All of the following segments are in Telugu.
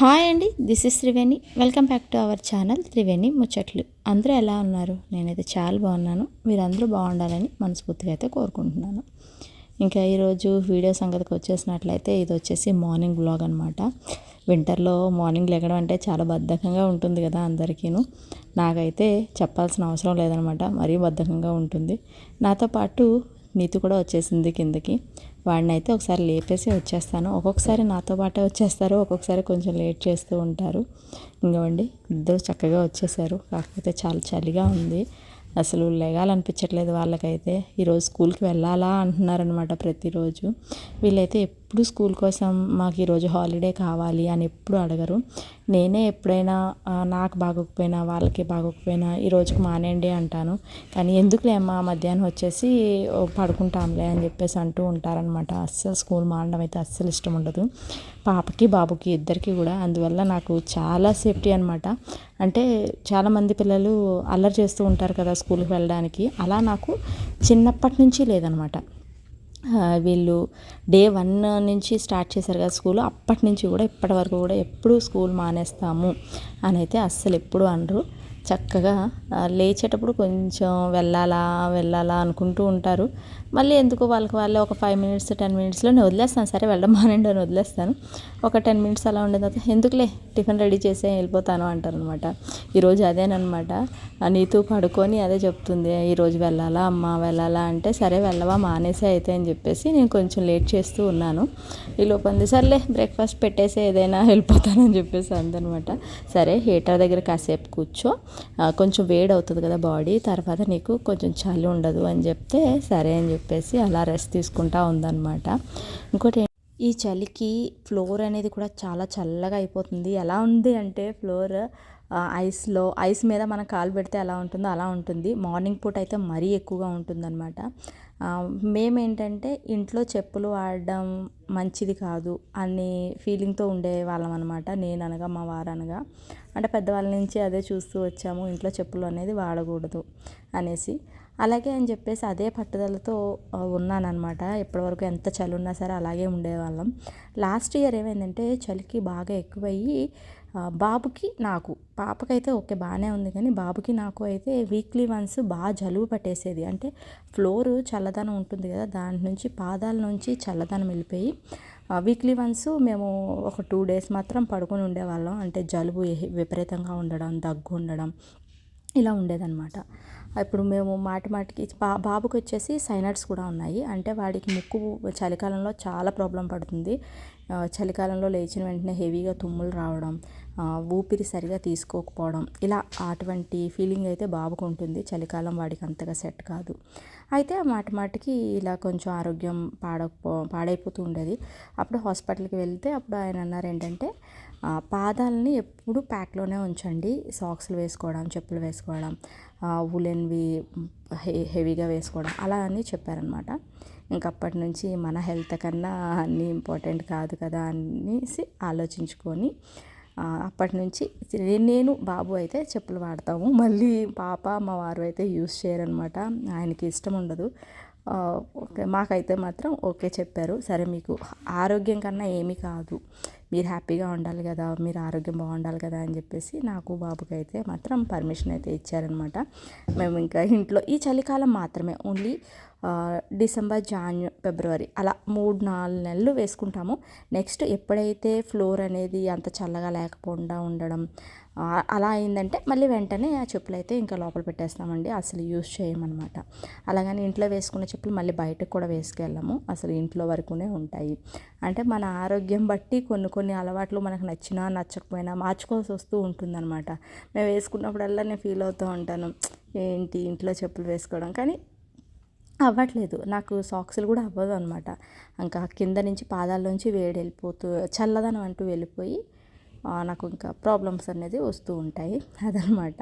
హాయ్ అండి this is Triveni welcome back to our channel Triveni Muchatlu అందరూ ఎలా ఉన్నారు? నేనైతే చాలా బాగున్నాను. మీరు అందరూ బాగుండాలని మనస్ఫూర్తిగా అయితే కోరుకుంటున్నాను. ఇంకా ఈరోజు వీడియో సంగతికి వచ్చేసినట్లయితే ఇది వచ్చేసి మార్నింగ్ బ్లాగ్ అనమాట వింటర్లో మార్నింగ్ లెగడం అంటే చాలా బద్ధకంగా ఉంటుంది కదా అందరికీను. నాకైతే చెప్పాల్సిన అవసరం లేదనమాట మరీ బద్ధకంగా ఉంటుంది. నాతో పాటు నీతి కూడా వచ్చేసింది కిందకి. వాడిని అయితే ఒకసారి లేపేసి వచ్చేస్తాను. ఒక్కొక్కసారి నాతో పాటే వచ్చేస్తారు. ఒక్కొక్కసారి కొంచెం లేట్ చేస్తూ ఉంటారు. ఇంకోండి ఇద్దరు చక్కగా వచ్చేసారు. కాకపోతే చాలా చలిగా ఉంది. అసలు లెగాలనిపించట్లేదు వాళ్ళకైతే. ఈరోజు స్కూల్కి వెళ్ళాలా అంటున్నారనమాట ప్రతిరోజు. వీళ్ళైతే ఎప్పుడు స్కూల్ కోసం మాకు ఈరోజు హాలిడే కావాలి అని ఎప్పుడు అడగరు. నేనే ఎప్పుడైనా నాకు బాగోకపోయినా వాళ్ళకి బాగోకపోయినా ఈ రోజుకి మానేయండి అంటాను. కానీ ఎందుకులే అమ్మా మధ్యాహ్నం వచ్చేసి పడుకుంటాంలే అని చెప్పేసి అంటూ ఉంటారనమాట అస్సలు స్కూల్ మానడం అయితే అస్సలు ఇష్టం ఉండదు. పాపకి బాబుకి ఇద్దరికి కూడా. అందువల్ల నాకు చాలా సేఫ్టీ అనమాట అంటే చాలామంది పిల్లలు అల్లరి చేస్తూ ఉంటారు కదా స్కూల్కి వెళ్ళడానికి. అలా నాకు చిన్నప్పటి నుంచి లేదనమాట వీళ్ళు డే వన్ నుంచి స్టార్ట్ చేశారు కదా స్కూల్. అప్పటి నుంచి కూడా ఇప్పటి వరకు కూడా ఎప్పుడు స్కూల్ మానేస్తాము అని అయితే అస్సలు ఎప్పుడు అనరు. చక్కగా లేచేటప్పుడు కొంచెం వెళ్ళాలా వెళ్ళాలా అనుకుంటూ ఉంటారు. మళ్ళీ ఎందుకు వాళ్ళకి వాళ్ళే ఒక ఫైవ్ మినిట్స్ టెన్ మినిట్స్లో నేను వదిలేస్తాను. సరే వెళ్ళడం మానండి అని వదిలేస్తాను. ఒక టెన్ మినిట్స్ అలా ఉండే తర్వాత ఎందుకులే టిఫిన్ రెడీ చేసే వెళ్ళిపోతాను అంటారనమాట. ఈరోజు అదేనమాట నీతూ పడుకొని అదే చెప్తుంది ఈరోజు వెళ్ళాలా అమ్మ వెళ్ళాలా? అంటే సరే వెళ్ళవా మానేసే అయితే అని చెప్పేసి నేను కొంచెం లేట్ చేస్తూ ఉన్నాను. ఈ లోపంది సర్లే బ్రేక్ఫాస్ట్ పెట్టేసి ఏదైనా వెళ్ళిపోతానని చెప్పేసి అందనమాట. సరే హీటర్ దగ్గర కాసేపు కూర్చో. కొంచెం వేడి అవుతుంది కదా బాడీ తర్వాత నీకు కొంచెం చలి ఉండదు అని చెప్తే సరే అని చెప్పేసి అలా రెస్ట్ తీసుకుంటా ఉందన్నమాట. ఇంకోటి ఈ చలికి ఫ్లోర్ అనేది కూడా చాలా చల్లగా అయిపోతుంది. ఎలా ఉంది అంటే ఫ్లోర్ ఐస్లో ఐస్ మీద మనం కాలు పెడితే ఎలా ఉంటుందో అలా ఉంటుంది. మార్నింగ్ పూట అయితే మరీ ఎక్కువగా ఉంటుందన్నమాట. మేమేంటంటే ఇంట్లో చెప్పులు వాడడం మంచిది కాదు అనే ఫీలింగ్తో ఉండే వాళ్ళం అనమాట నేను అనగా మా వారు అనగా. అంటే పెద్దవాళ్ళ నుంచి అదే చూస్తూ వచ్చాము ఇంట్లో చెప్పులు అనేది వాడకూడదు అనేసి. అలాగే అని చెప్పేసి అదే పట్టుదలతో ఉన్నానన్నమాట. ఇప్పటివరకు ఎంత చలి ఉన్నా సరే అలాగే ఉండేవాళ్ళం. లాస్ట్ ఇయర్ ఏమైందంటే చలికి బాగా ఎక్కువయ్యి బాబుకి నాకు పాపకైతే ఓకే బాగానే ఉంది కానీ బాబుకి నాకు అయితే వీక్లీ వన్స్ బాగా జలుబు పట్టేసేది. అంటే ఫ్లోరు చల్లదనం ఉంటుంది కదా దాని నుంచి పాదాల నుంచి చల్లదనం వెళ్ళిపోయి వీక్లీ వన్స్ మేము ఒక టూ డేస్ మాత్రం పడుకొని ఉండేవాళ్ళం. అంటే జలుబు విపరీతంగా ఉండడం దగ్గు ఉండడం ఇలా ఉండేదన్నమాట. ఇప్పుడు మేము మాటి మాటికి బా బాబుకి వచ్చేసి సైనట్స్ కూడా ఉన్నాయి. అంటే వాడికి ముక్కు చలికాలంలో చాలా ప్రాబ్లం పడుతుంది. చలికాలంలో లేచిన వెంటనే హెవీగా తుమ్ములు రావడం ఊపిరి సరిగా తీసుకోకపోవడం ఇలా అటువంటి ఫీలింగ్ అయితే బాబుకు ఉంటుంది. చలికాలం వాడికి అంతగా సెట్ కాదు. అయితే మాటి మాటికి ఇలా కొంచెం ఆరోగ్యం పాడకపో పాడైపోతూ ఉండేది. అప్పుడు హాస్పిటల్కి వెళ్తే అప్పుడు ఆయన అన్నారు ఏంటంటే పాదాలని ఎప్పుడు ప్యాక్లోనే ఉంచండి. సాక్స్లు వేసుకోవడం చెప్పులు వేసుకోవడం ఉలెన్వి హెవీగా వేసుకోవడం అలా అని చెప్పారనమాట ఇంకప్పటి నుంచి మన హెల్త్ కన్నా అన్నీ ఇంపార్టెంట్ కాదు కదా అనేసి ఆలోచించుకొని అప్పటి నుంచి నేను బాబు అయితే చెప్పులు వాడతాము. మళ్ళీ పాప మా వారు అయితే యూస్ చేయరనమాట ఆయనకి ఇష్టం ఉండదు. ఓకే మాకైతే మాత్రం ఓకే చెప్పారు. సరే మీకు ఆరోగ్యం కన్నా ఏమీ కాదు. మీరు హ్యాపీగా ఉండాలి కదా మీరు ఆరోగ్యం బాగుండాలి కదా అని చెప్పేసి నాకు బాబుకి అయితే మాత్రం పర్మిషన్ అయితే ఇచ్చారనమాట. మేము ఇంకా ఇంట్లో ఈ చలికాలం మాత్రమే ఓన్లీ డిసెంబర్ జాన్యు ఫిబ్రవరి అలా మూడు నాలుగు నెలలు వేసుకుంటాము. నెక్స్ట్ ఎప్పుడైతే ఫ్లోర్ అనేది అంత చల్లగా లేకపోకుండా ఉండడం అలా అయిందంటే మళ్ళీ వెంటనే ఆ చెప్పులు అయితే ఇంకా లోపల పెట్టేస్తామండి అసలు యూజ్ చేయమన్నమాట అలాగని ఇంట్లో వేసుకున్న చెప్పులు మళ్ళీ బయటకు కూడా వేసుకెళ్ళము అసలు ఇంట్లో వరకునే ఉంటాయి. అంటే మన ఆరోగ్యం బట్టి కొన్ని కొన్ని అలవాట్లు మనకు నచ్చినా నచ్చకపోయినా మార్చుకోవాల్సి వస్తూ ఉంటుందన్నమాట. మేము వేసుకున్నప్పుడల్లా నేను ఫీల్ అవుతూ ఉంటాను ఏంటి ఇంట్లో చెప్పులు వేసుకోవడం? కానీ అవ్వట్లేదు. నాకు సాక్స్లు కూడా అవ్వదు అనమాట ఇంకా కింద నుంచి పాదాల్లోంచి వేడి వెళ్ళిపోతూ చల్లదనం అంటూ వెళ్ళిపోయి నాకు ఇంకా ప్రాబ్లమ్స్ అనేది వస్తూ ఉంటాయి. అదనమాట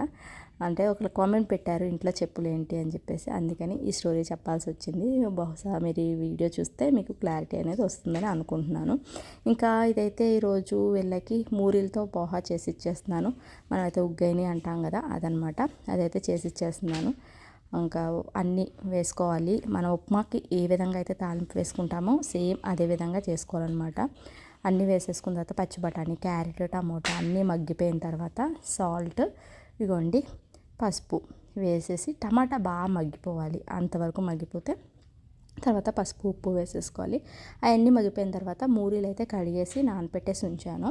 అంటే ఒకరు కామెంట్ పెట్టారు ఇంట్లో చెప్పులు ఏంటి అని చెప్పేసి. అందుకని ఈ స్టోరీ చెప్పాల్సి వచ్చింది బహుశా మీరు ఈ వీడియో చూస్తే మీకు క్లారిటీ అనేది వస్తుందని అనుకుంటున్నాను. ఇంకా ఇదైతే ఈరోజు వీళ్ళకి మూరీలతో పోహా చేసి ఇచ్చేస్తున్నాను మనమైతే ఉగ్గైని అంటాం కదా అదనమాట. అదైతే చేసి ఇచ్చేస్తున్నాను ఇంకా అన్నీ వేసుకోవాలి. మన ఉప్మాకి ఏ విధంగా అయితే తాలింపు వేసుకుంటామో సేమ్ అదే విధంగా చేసుకోవాలన్నమాట. అన్నీ వేసేసుకున్న తర్వాత పచ్చి బఠానీ క్యారెట్ టమోటా అన్నీ మగ్గిపోయిన తర్వాత సాల్ట్ ఇగోండి. పసుపు వేసేసి టమాటా బాగా మగ్గిపోవాలి. అంతవరకు మగ్గిపోతే తర్వాత పసుపు ఉప్పు వేసేసుకోవాలి. అవన్నీ మగ్గిపోయిన తర్వాత మూరీలు అయితే కడిగేసి నానపెట్టేసి ఉంచాను.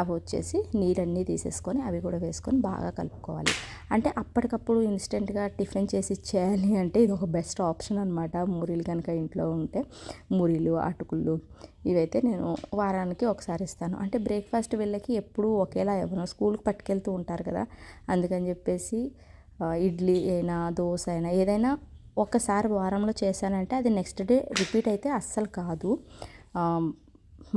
అవి వచ్చేసి నీరన్నీ తీసేసుకొని అవి కూడా వేసుకొని బాగా కలుపుకోవాలి. అంటే అప్పటికప్పుడు ఇన్స్టెంట్గా టిఫిన్ చేసి ఇచ్చేయాలి అంటే ఇది ఒక బెస్ట్ ఆప్షన్ అనమాట మూరీలు కనుక ఇంట్లో ఉంటే మూరీలు అటుకులు ఇవైతే నేను వారానికి ఒకసారి ఇస్తాను. అంటే బ్రేక్ఫాస్ట్ వీళ్ళకి ఎప్పుడూ ఒకేలా ఇవ్వను స్కూల్కి పట్టుకెళ్తూ ఉంటారు కదా. అందుకని చెప్పేసి ఇడ్లీ అయినా దోశ అయినా ఏదైనా ఒక్కసారి వారంలో చేశానంటే అది నెక్స్ట్ డే రిపీట్ అయితే అస్సలు కాదు.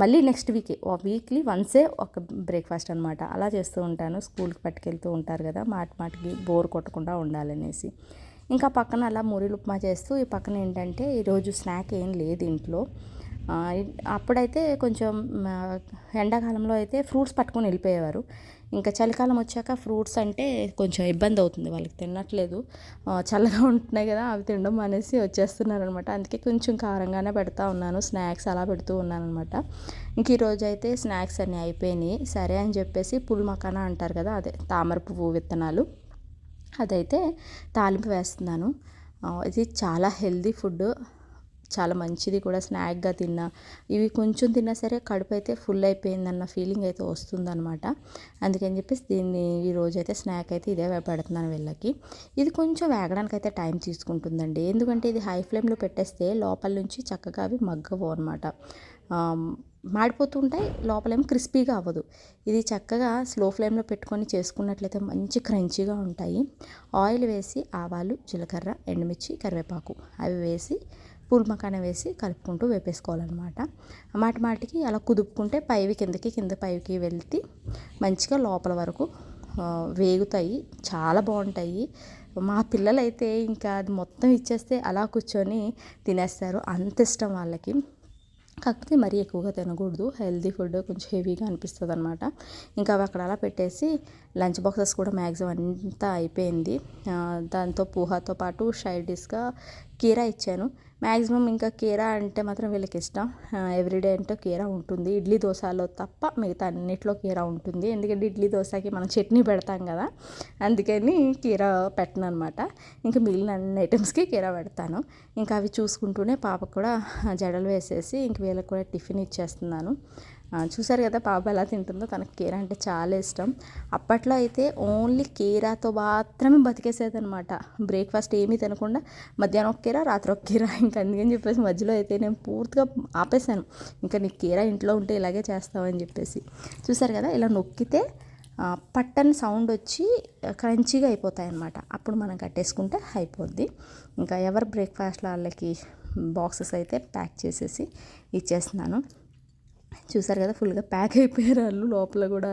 మళ్ళీ నెక్స్ట్ వీకే వీక్లీ వన్సే ఒక బ్రేక్ఫాస్ట్ అనమాట అలా చేస్తూ ఉంటాను. స్కూల్కి పట్టుకెళ్తూ ఉంటారు కదా మాటి మాటికి బోర్ కొట్టకుండా ఉండాలనేసి. ఇంకా పక్కన అలా మురిలు ఉప్మా చేస్తూ ఈ పక్కన ఏంటంటే ఈరోజు స్నాక్ ఏం లేదు ఇంట్లో. అప్పుడైతే కొంచెం ఎండాకాలంలో అయితే ఫ్రూట్స్ పట్టుకొని వెళ్ళిపోయేవారు. ఇంకా చలికాలం వచ్చాక ఫ్రూట్స్ అంటే కొంచెం ఇబ్బంది అవుతుంది వాళ్ళకి తినట్లేదు. చల్లగా ఉంటున్నాయి కదా అవి తినడం అనేసి వచ్చేస్తున్నారు అనమాట అందుకే కొంచెం కారంగానే పెడతా ఉన్నాను స్నాక్స్ అలా పెడుతూ ఉన్నాను అనమాట ఇంక ఈరోజు అయితే స్నాక్స్ అన్నీ అయిపోయినాయి. సరే అని చెప్పేసి పుల్ మకానా అంటారు కదా అదే తామర పువ్వు విత్తనాలు. అదైతే తాలింపు వేస్తున్నాను. ఇది చాలా హెల్దీ ఫుడ్ చాలా మంచిది కూడా స్నాక్గా తిన్నా. ఇవి కొంచెం తిన్నా సరే కడుపు అయితే ఫుల్ అయిపోయిందన్న ఫీలింగ్ అయితే వస్తుందన్నమాట. అందుకని చెప్పేసి దీన్ని ఈరోజు అయితే స్నాక్ అయితే ఇదే పెడుతున్నాను వీళ్ళకి. ఇది కొంచెం వేగడానికి అయితే టైం తీసుకుంటుందండి. ఎందుకంటే ఇది హై ఫ్లేమ్లో పెట్టేస్తే లోపల నుంచి చక్కగా అవి మగ్గవు అనమాట మాడిపోతుంటాయి లోపలేమో క్రిస్పీగా అవ్వదు. ఇది చక్కగా స్లో ఫ్లేమ్లో పెట్టుకొని చేసుకున్నట్లయితే మంచి క్రంచీగా ఉంటాయి. ఆయిల్ వేసి ఆవాలు జీలకర్ర ఎండుమిర్చి కరివేపాకు అవి వేసి పూల్ వేసి కలుపుకుంటూ వేపేసుకోవాలన్నమాట. మాటి మాటికి అలా కుదుపుకుంటే పైవి కిందకి కింద పైకి వెళ్తే మంచిగా లోపల వరకు వేగుతాయి. చాలా బాగుంటాయి. మా పిల్లలైతే ఇంకా అది మొత్తం ఇచ్చేస్తే అలా కూర్చొని తినేస్తారు. అంత ఇష్టం వాళ్ళకి. కాకపోతే మరీ ఎక్కువగా తినకూడదు. హెల్దీ ఫుడ్ కొంచెం హెవీగా అనిపిస్తుంది అనమాట ఇంకా అవి అక్కడ అలా పెట్టేసి లంచ్ బాక్సెస్ కూడా మ్యాక్సిమం అంతా అయిపోయింది. దాంతో పూహాతో పాటు సైడ్ డిష్గా కీరా ఇచ్చాను. మ్యాక్సిమం ఇంకా కీరా అంటే మాత్రం వీళ్ళకి ఇష్టం. ఎవ్రీడే అంటే కీరా ఉంటుంది. ఇడ్లీ దోశలో తప్ప మిగతా అన్నిట్లో కీరా ఉంటుంది. ఎందుకంటే ఇడ్లీ దోశకి మనం చట్నీ పెడతాం కదా అందుకని కీరా పెట్టను అనమాట ఇంకా మిగిలిన అన్ని ఐటమ్స్కి కీరా పెడతాను. ఇంకా అవి చూసుకుంటూనే పాపకు కూడా జడలు వేసేసి ఇంక వీళ్ళకి కూడా టిఫిన్ ఇచ్చేస్తున్నాను. చూసారు కదా పాప ఎలా తింటుందో? తనకు కీరా అంటే చాలా ఇష్టం. అప్పట్లో అయితే ఓన్లీ కీరాతో మాత్రమే బతికేసేదనమాట బ్రేక్ఫాస్ట్ ఏమీ తినకుండా మధ్యాహ్నం ఒక కీరా రాత్రి ఒక కీరా. ఇంకా అందుకని చెప్పేసి మధ్యలో అయితే నేను పూర్తిగా ఆపేశాను. ఇంకా నీకు కీరా ఇంట్లో ఉంటే ఇలాగే చేస్తావని చెప్పేసి. చూసారు కదా ఇలా నొక్కితే పట్టని సౌండ్ వచ్చి క్రంచీగా అయిపోతాయి అన్నమాట అప్పుడు మనం కట్టేసుకుంటే అయిపోద్ది. ఇంకా ఎవరు బ్రేక్ఫాస్ట్లో వాళ్ళకి బాక్సెస్ అయితే ప్యాక్ చేసేసి ఇచ్చేస్తున్నాను. చూసారు కదా ఫుల్గా ప్యాక్ అయిపోయారు వాళ్ళు లోపల కూడా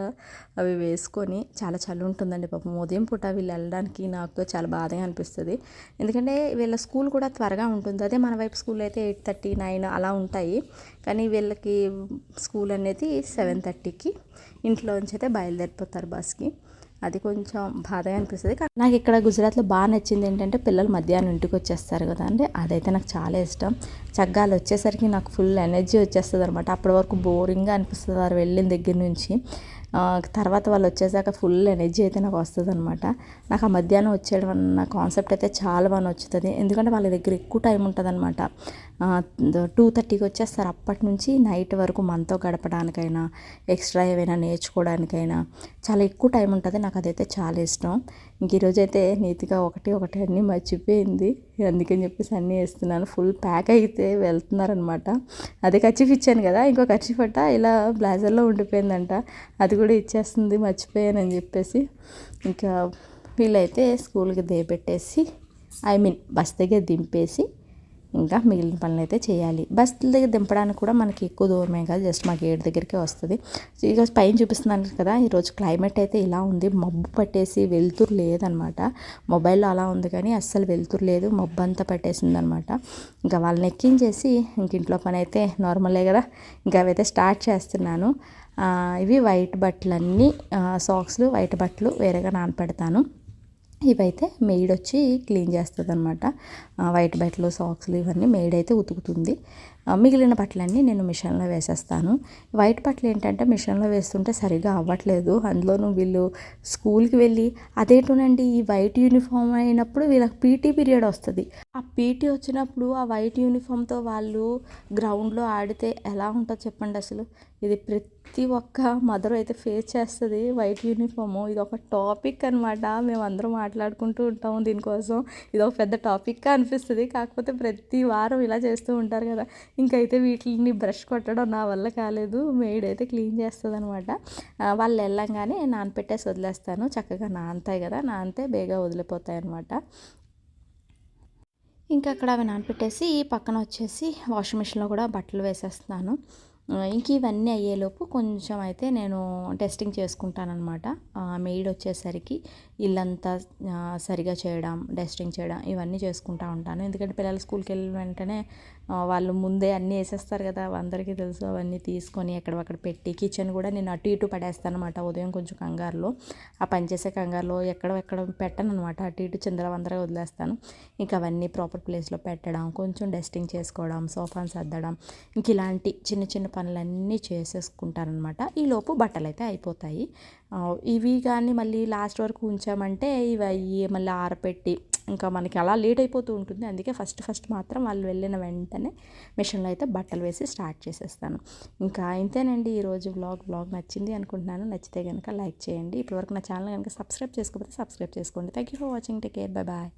అవి వేసుకొని చాలా చలి ఉంటుందండి పాపం. ఉదయం పూట వీళ్ళు వెళ్ళడానికి నాకు చాలా బాధగా అనిపిస్తుంది. ఎందుకంటే వీళ్ళ స్కూల్ కూడా త్వరగా ఉంటుంది. అదే మన వైపు స్కూల్ అయితే ఎయిట్ థర్టీ నైన్ అలా ఉంటాయి. కానీ వీళ్ళకి స్కూల్ అనేది సెవెన్ థర్టీకి ఇంట్లో నుంచి అయితే బయలుదేరిపోతారు బస్కి అది కొంచెం బాధగా అనిపిస్తుంది. నాకు ఇక్కడ గుజరాత్లో బాగా నచ్చింది ఏంటంటే పిల్లలు మధ్యాహ్నం ఇంటికి వచ్చేస్తారు కదా అండి. అదైతే నాకు చాలా ఇష్టం. చగ్గాలు వచ్చేసరికి నాకు ఫుల్ ఎనర్జీ వచ్చేస్తుంది అనమాట అప్పటి వరకు బోరింగ్గా అనిపిస్తుంది. వారు వెళ్ళిన దగ్గర నుంచి తర్వాత వాళ్ళు వచ్చేసాక ఫుల్ ఎనర్జీ అయితే నాకు వస్తుంది అనమాట నాకు ఆ మధ్యాహ్నం వచ్చేయడం అన్న కాన్సెప్ట్ అయితే చాలా బాగా నచ్చుతుంది. ఎందుకంటే వాళ్ళ దగ్గర ఎక్కువ టైం ఉంటుంది అనమాట టూ థర్టీకి వచ్చేస్తారు. అప్పటి నుంచి నైట్ వరకు మనతో గడపడానికైనా ఎక్స్ట్రా ఏమైనా నేర్చుకోవడానికైనా చాలా ఎక్కువ టైం ఉంటుంది. నాకు అదైతే చాలా ఇష్టం. ఇంక ఈరోజు అయితే నీతిగా ఒకటి ఒకటి అన్నీ మర్చిపోయింది. అందుకని చెప్పేసి అన్నీ వేస్తున్నాను. ఫుల్ ప్యాక్ అయితే వెళ్తున్నారనమాట అదే ఖర్చీఫ్ ఇచ్చాను కదా ఇంకో ఖర్చీఫ్ అట్ట ఇలా బ్లాజర్లో ఉండిపోయిందంట. అది కూడా ఇచ్చేస్తుంది మర్చిపోయానని చెప్పేసి. ఇంకా వీళ్ళైతే స్కూల్కి దేపెట్టేసి ఐ మీన్ బస్ దగ్గర దింపేసి ఇంకా మిగిలిన పనులు అయితే చేయాలి. బస్సుల దగ్గర దింపడానికి కూడా మనకి ఎక్కువ దూరమే కాదు జస్ట్ మాకు ఏడు దగ్గరికి వస్తుంది. ఇక పైన చూపిస్తున్నాను కదా ఈరోజు క్లైమేట్ అయితే ఇలా ఉంది. మబ్బు పట్టేసి వెలుతురు లేదనమాట. మొబైల్లో అలా ఉంది కానీ అస్సలు వెలుతురు లేదు మబ్బు అంతా పట్టేసింది అనమాట. ఇంకా వాళ్ళని ఎక్కించేసి ఇంక ఇంట్లో పని అయితే నార్మలే కదా. ఇంకా అవైతే స్టార్ట్ చేస్తున్నాను. ఇవి వైట్ బట్టలన్నీ సాక్స్లు వైట్ బట్టలు వేరేగా నానపెడతాను. ఇవైతే మెయిడ్ వచ్చి క్లీన్ చేస్తుంది అనమాట వైట్ బట్టలు సాక్స్లు ఇవన్నీ మెయిడ్ అయితే ఉతుకుతుంది. మిగిలిన బట్టలన్నీ నేను మిషన్లో వేసేస్తాను. వైట్ బట్టలు ఏంటంటే మిషన్లో వేస్తుంటే సరిగా అవ్వట్లేదు. అందులోనూ వీళ్ళు స్కూల్కి వెళ్ళి అదేంటోనండి ఈ వైట్ యూనిఫామ్ అయినప్పుడు వీళ్ళకి పీటీ పీరియడ్ వస్తుంది. ఆ పీటీ వచ్చినప్పుడు ఆ వైట్ యూనిఫామ్తో వాళ్ళు గ్రౌండ్లో ఆడితే ఎలా ఉంటుందో చెప్పండి అసలు? ఇది ప్రతి ఒక్క మదర్ అయితే ఫేస్ చేస్తుంది వైట్ యూనిఫాము. ఇది ఒక టాపిక్ అనమాట మేము అందరం మాట్లాడుకుంటూ ఉంటాము దీనికోసం. ఇది ఒక పెద్ద టాపిక్గా అనిపిస్తుంది. కాకపోతే ప్రతి వారం ఇలా చేస్తూ ఉంటారు కదా. ఇంకైతే వీటిని బ్రష్ కొట్టడం నా వల్ల కాలేదు. మేడ్ అయితే క్లీన్ చేస్తుంది అనమాట వాళ్ళు వెళ్ళంగానే నానపెట్టేసి వదిలేస్తాను. చక్కగా నానతాయి కదా నానితే బేగా వదిలిపోతాయి అనమాట ఇంకా అక్కడ అవి నానపెట్టేసి పక్కన వచ్చేసి వాషింగ్ మిషన్లో కూడా బట్టలు వేసేస్తున్నాను. ఇంక ఇవన్నీ అయ్యేలోపు కొంచెం అయితే నేను టెస్టింగ్ చేసుకుంటానమాట మెయిడ్ వచ్చేసరికి ఇల్లంతా సరిగా చేయడం డస్టింగ్ చేయడం ఇవన్నీ చేసుకుంటా ఉంటాను. ఎందుకంటే పిల్లలు స్కూల్కి వెళ్ళిన వెంటనే వాళ్ళు ముందే అన్నీ వేసేస్తారు కదా అందరికీ తెలుసు. అవన్నీ తీసుకొని ఎక్కడక్కడ పెట్టి కిచెన్ కూడా నేను అటు ఇటు పడేస్తాను అనమాట ఉదయం కొంచెం కంగారులో. ఆ పనిచేసే కంగారులో ఎక్కడ ఎక్కడ పెట్టను అనమాట అటు ఇటు చిందరవందరగా వదిలేస్తాను. ఇంకా అవన్నీ ప్రాపర్ ప్లేస్లో పెట్టడం కొంచెం డస్టింగ్ చేసుకోవడం సోఫాను సర్దడం ఇంక ఇలాంటి చిన్న చిన్న పనులన్నీ చేసేసుకుంటానమాట ఈలోపు బట్టలు అయితే అయిపోతాయి. ఇవి కానీ మళ్ళీ లాస్ట్ వరకు ఉంచామంటే ఇవి అయ్యి మళ్ళీ ఆరపెట్టి ఇంకా మనకి అలా లేట్ అయిపోతూ ఉంటుంది. అందుకే ఫస్ట్ ఫస్ట్ మాత్రం వాళ్ళు వెళ్ళిన వెంటనే మిషన్లో అయితే బట్టలు వేసి స్టార్ట్ చేసేస్తాను. ఇంకా ఇంతేనండి. ఈరోజు వ్లాగ్ వ్లాగ్ నచ్చింది అనుకుంటున్నాను. నచ్చితే కనుక లైక్ చేయండి. ఇప్పటివరకు నా ఛానల్ కనుక సబ్స్క్రైబ్ చేసుకోకపోతే సబ్స్క్రైబ్ చేసుకోండి. Thank you for watching. Take care. Bye bye.